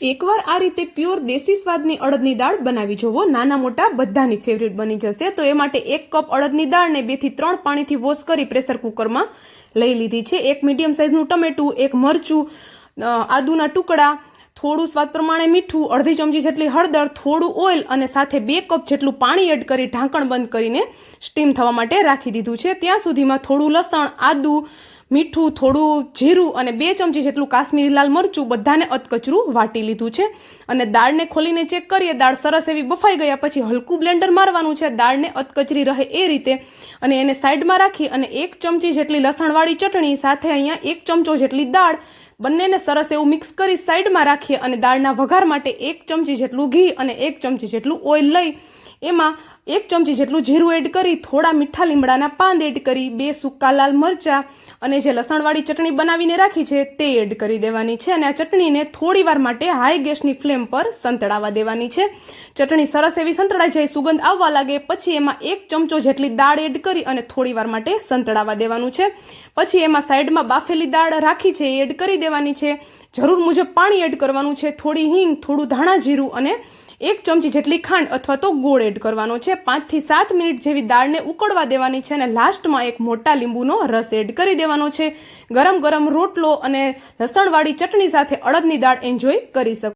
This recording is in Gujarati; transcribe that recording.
એકવાર આ રીતે પ્યોર દેશી સ્વાદની અડદની દાળ બનાવી જોવો. નાના મોટા બધાની ફેવરિટ બની જશે. તો એ માટે એક કપ અડદની દાળને બેથી ત્રણ પાણીથી વોશ કરી પ્રેશર કુકરમાં લઈ લીધી છે. એક મીડિયમ સાઇઝનું ટમેટું, એક મરચું આદુના ટુકડા, થોડું સ્વાદ પ્રમાણે મીઠું, અડધી ચમચી જેટલી હળદર, થોડું ઓઇલ અને સાથે બે કપ જેટલું પાણી એડ કરી ઢાંકણ બંધ કરીને સ્ટીમ થવા માટે રાખી દીધું છે. ત્યાં સુધીમાં થોડું લસણ, આદુ મીઠું, થોડું જીરું અને બે ચમચી જેટલું કાશ્મીરી લાલ મરચું બધાને અતકચરું વાટી લીધું છે. અને દાળને ખોલીને ચેક કરીએ, દાળ સરસ એવી બફાઈ ગયા પછી હલકું બ્લેન્ડર મારવાનું છે. દાળને અતકચરી રહે એ રીતે અને એને સાઈડમાં રાખી અને એક ચમચી જેટલી લસણવાળી ચટણી, સાથે અહીંયા એક ચમચો જેટલી દાળ બંનેને સરસ એવું મિક્સ કરી સાઈડમાં રાખીએ અને દાળના વઘાર માટે એક ચમચી જેટલું ઘી અને એક ચમચી જેટલું ઓઇલ લઈ એમાં એક ચમચી જેટલું જીરું એડ કરી, થોડા મીઠા લીમડાના પાન એડ કરી, બે સૂકા લાલ મરચાં અને જે લસણવાળી ચટણી બનાવીને રાખી છે તે એડ કરી દેવાની છે અને આ ચટણીને થોડીવાર માટે હાઈ ગેસની ફ્લેમ પર સંતળાવા દેવાની છે. ચટણી સરસ એવી સંતળાઈ જાય, સુગંધ આવવા લાગે, પછી એમાં એક ચમચો જેટલી દાળ એડ કરી અને થોડીવાર માટે સંતળાવા દેવાનું છે. પછી એમાં સાઈડમાં બાફેલી દાળ રાખી છે એ એડ કરી દેવાની છે. જરૂર મુજબ પાણી એડ કરવાનું છે. થોડી હિંગ, થોડું ધાણા જીરું અને એક ચમચી જેટલી ખાંડ અથવા તો ગોળ એડ કરવાનો છે. પાંચથી સાત મિનિટ જેવી દાળને ઉકળવા દેવાની છે અને લાસ્ટમાં એક મોટા લીંબુનો રસ એડ કરી દેવાનો છે. ગરમ ગરમ રોટલો અને લસણવાળી ચટણી સાથે અડદની દાળ એન્જોય કરી શકો.